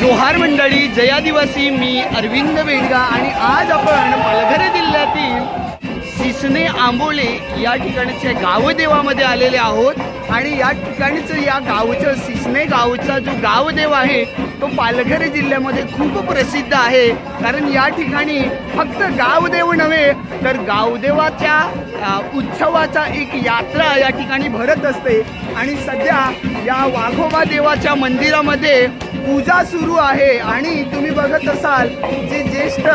जोहार मंडळी जयादिवासी मी अरविंद बेंडगा आणि आज आपण पालघर जिल्ह्यातील सिसने आंबोले या ठिकाणच्या गावदेवामध्ये आलेले आहोत. आणि या ठिकाणचं या गावचं सिसने गावचा जो गावदेव आहे तो पालघर जिल्ह्यामध्ये खूप प्रसिद्ध आहे. कारण या ठिकाणी फक्त गावदेव नव्हे तर गावदेवाच्या उत्सवाचा एक यात्रा या ठिकाणी भरत असते. आणि सध्या या वाघोबा देवाच्या मंदिरामध्ये पूजा सुरू आहे आणि तुम्ही बघत असाल जे ज्येष्ठ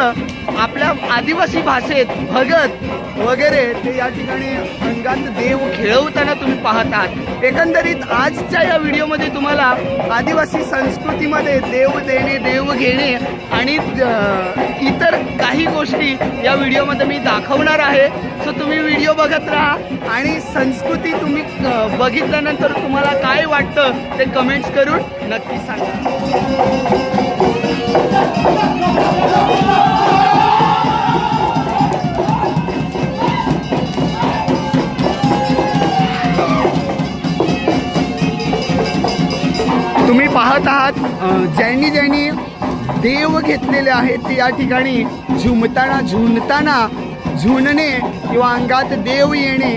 आपल्या आदिवासी भाषेत भगत वगैरे ते या ठिकाणी अंगात देव खेळवताना तुम्ही पाहत आहात एकंदरीत आजच्या या व्हिडिओमध्ये तुम्हाला आदिवासी संस्कृतीमध्ये देव देणे देव घेणे आणि इतर काही गोष्टी या व्हिडिओमध्ये मी दाखवणार आहे. सो तुम्ही व्हिडिओ बघत राहा आणि संस्कृती तुम्ही बघितल्यानंतर तुम्हाला काय वाटतं ते कमेंट्स करून नक्की सांगा. तुम्ही पाहत आहात ज्यांनी ज्यांनी देव घेतलेले आहेत ते या ठिकाणी झुमताना झुंजताना झुणणे किंवा अंगात देव येणे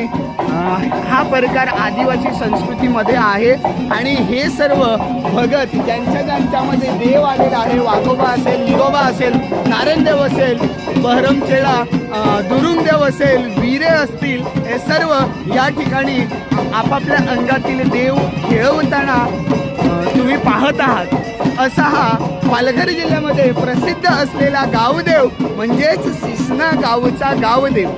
हा प्रकार आदिवासी संस्कृतीमध्ये आहे. आणि हे सर्व भगत ज्यांच्या ज्यांच्यामध्ये देव आलेला आहे वाघोबा असेल निरोबा असेल नारायणदेव असेल बहरमचेडा दुरुंगदेव असेल वीरे असतील हे सर्व या ठिकाणी आपापल्या अंगातील देव खेळवताना तुम्ही पाहत आहात. असा हा पालघर जिल्ह्यामध्ये प्रसिद्ध असलेला गावदेव म्हणजेच सिसना गावचा गावदेव.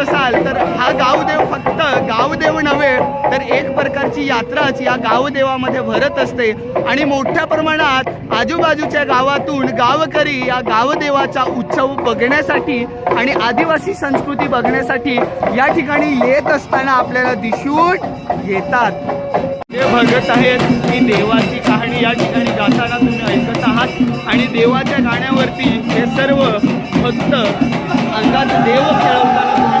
सुरुवातीला असाल तर हा गावदेव फक्त गावदेव नव्हे तर एक प्रकारची यात्राच या गावदेवामध्ये भरत असते. आणि मोठ्या प्रमाणात आजूबाजूच्या गावातून गावकरी या गावदेवाचा उत्सव बघण्यासाठी आणि आदिवासी संस्कृती बघण्यासाठी या ठिकाणी येत असताना आपल्याला दिसून येतात. जे भगत आहेत ही देवाची कहाणी या ठिकाणी गाताना तुम्ही ऐकत आहात. आणि देवाच्या गाण्यावरती हे सर्व भक्त अंगात देव खेळवताना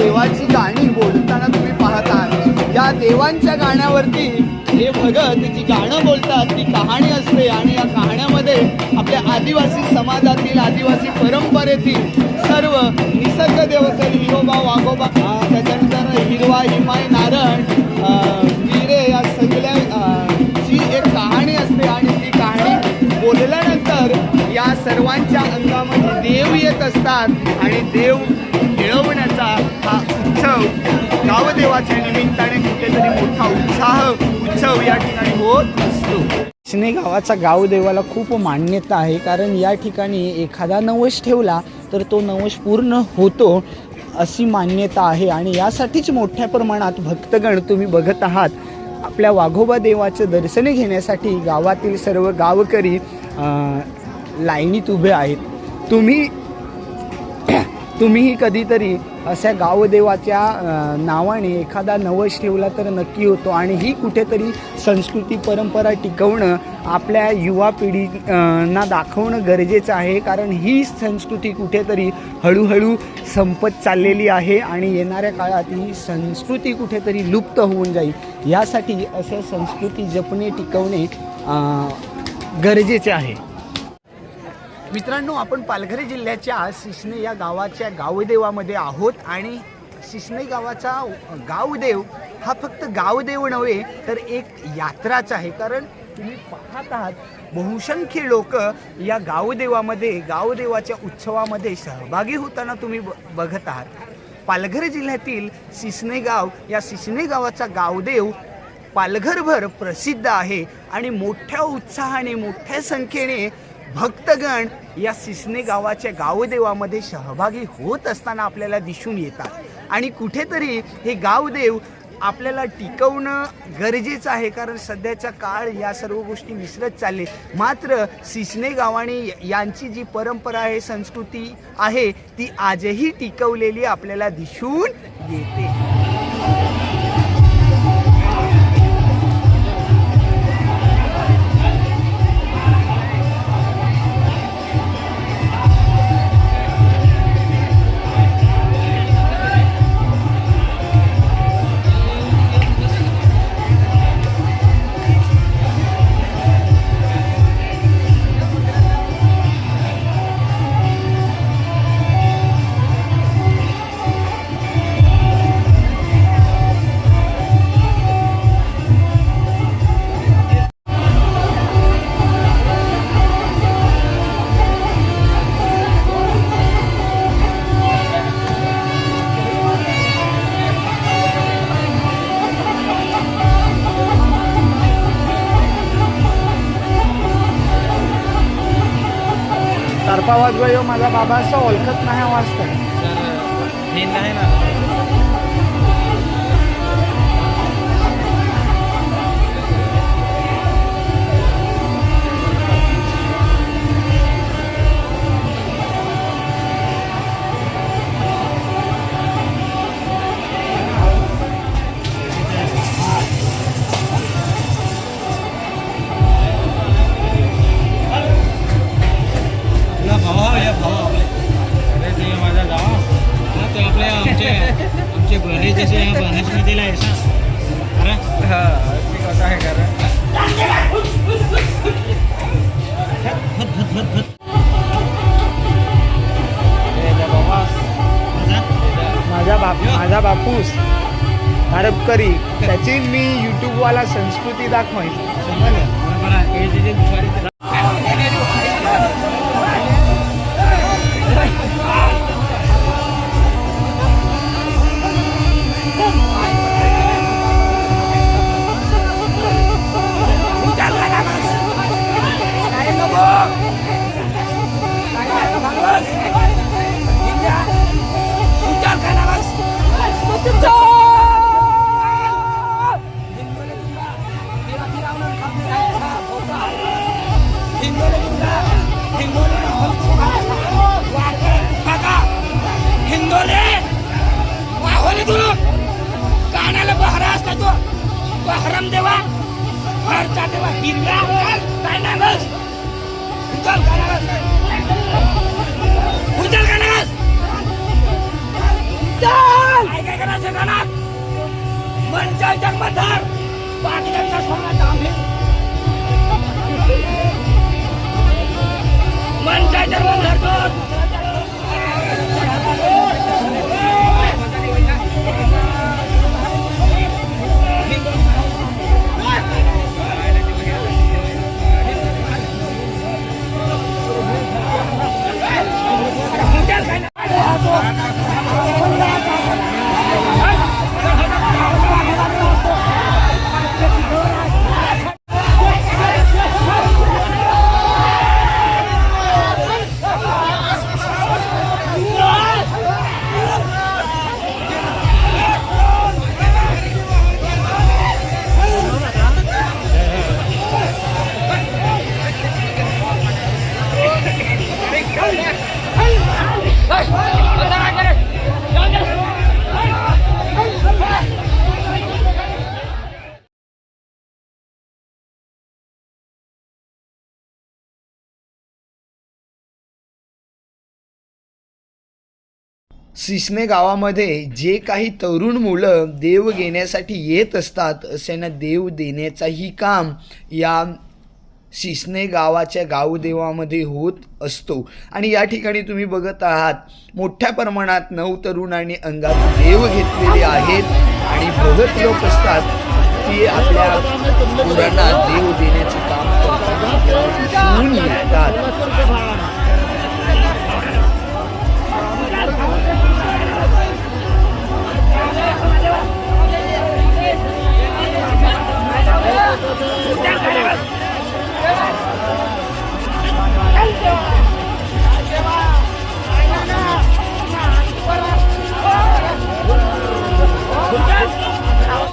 देवाची गाणी बोलताना तुम्ही पाहत या देवांच्या गाण्यावरती हे भगत जी गाणं बोलतात ती कहाणी असते आणि या कहाण्यामध्ये आपल्या आदिवासी समाजातील आदिवासी परंपरेतील सर्व निसर्ग देव असेल हिरोबा वाघोबा त्याच्यानंतर हिरवा हिमाय नारायण वीरे या सगळ्या जी एक कहाणी असते आणि ती कहाणी बोलल्यानंतर या सर्वांच्या अंगामध्ये देव येत असतात आणि देव उत्सव. गावदेवाच्या निमित्ताने कुठेतरी मोठा उत्साह उत्सव या ठिकाणी होत असतो. शिने गावाचा गावदेवाला खूप मान्यता आहे कारण या ठिकाणी एखादा नवश ठेवला तर तो नवश पूर्ण होतो अशी मान्यता आहे आणि यासाठीच मोठ्या प्रमाणात भक्तगण तुम्ही बघत आहात. आपल्या वाघोबा देवाचं दर्शन घेण्यासाठी गावातील सर्व गावकरी लाईनीत उभे आहेत. तुम्ही तुम्हीही कधीतरी अशा गावदेवाच्या नावाने एखादा नवस ठेवला तर नक्की होतो. आणि ही कुठेतरी संस्कृती परंपरा टिकवणं आपल्या युवा पिढीना दाखवणं गरजेचं आहे. कारण ही संस्कृती कुठेतरी हळूहळू संपत चाललेली आहे आणि येणाऱ्या काळात ही संस्कृती कुठेतरी लुप्त होऊन जाईल. यासाठी असं संस्कृती जपणे टिकवणे गरजेचे आहे. मित्रांनो आपण पालघर जिल्ह्याच्या सिसने या गावाच्या गावदेवामध्ये आहोत आणि सिसने गावाचा गावदेव हा फक्त गावदेव नव्हे तर एक यात्राच आहे. कारण तुम्ही पाहत आहात बहुसंख्य लोक या गावदेवामध्ये गावदेवाच्या उत्सवामध्ये सहभागी होताना तुम्ही ब- बघत आहात. पालघर जिल्ह्यातील सिसने गाव या सिसने गावाचा गावदेव पालघरभर प्रसिद्ध आहे आणि मोठ्या उत्साहाने मोठ्या संख्येने भक्तगण या सिसने गावाच्या गावदेवामध्ये सहभागी होत असताना आपल्याला दिसून येतात. आणि कुठेतरी हे गावदेव आपल्याला टिकवणं गरजेचं आहे कारण सध्याचा काळ या सर्व गोष्टी विसरत चालले. मात्र सिसने गावाने यांची जी परंपरा आहे संस्कृती आहे ती आजही टिकवलेली आपल्याला दिसून येते. तारपा वाजवा माझा बाबा असं ओळखत नाही वाचतं हे आहे ना? हडपकरी त्याची मी युट्यूबवाला संस्कृती दाखवेन कानात? मंचाच्या मतदार पाटीलांचा सोना तांबे Caraca. सिसने गावामध्ये जे काही तरुण मुलं देव घेण्यासाठी येत असतात अशांना देव देण्याचाही काम या सिसने गावाच्या गावदेवामध्ये होत असतो. आणि या ठिकाणी तुम्ही बघत आहात मोठ्या प्रमाणात नऊ तरुणांनी अंगात देव घेतलेले आहेत आणि बघत लोक असतात ते आपल्या मुलांना देव देण्याचे काम करतात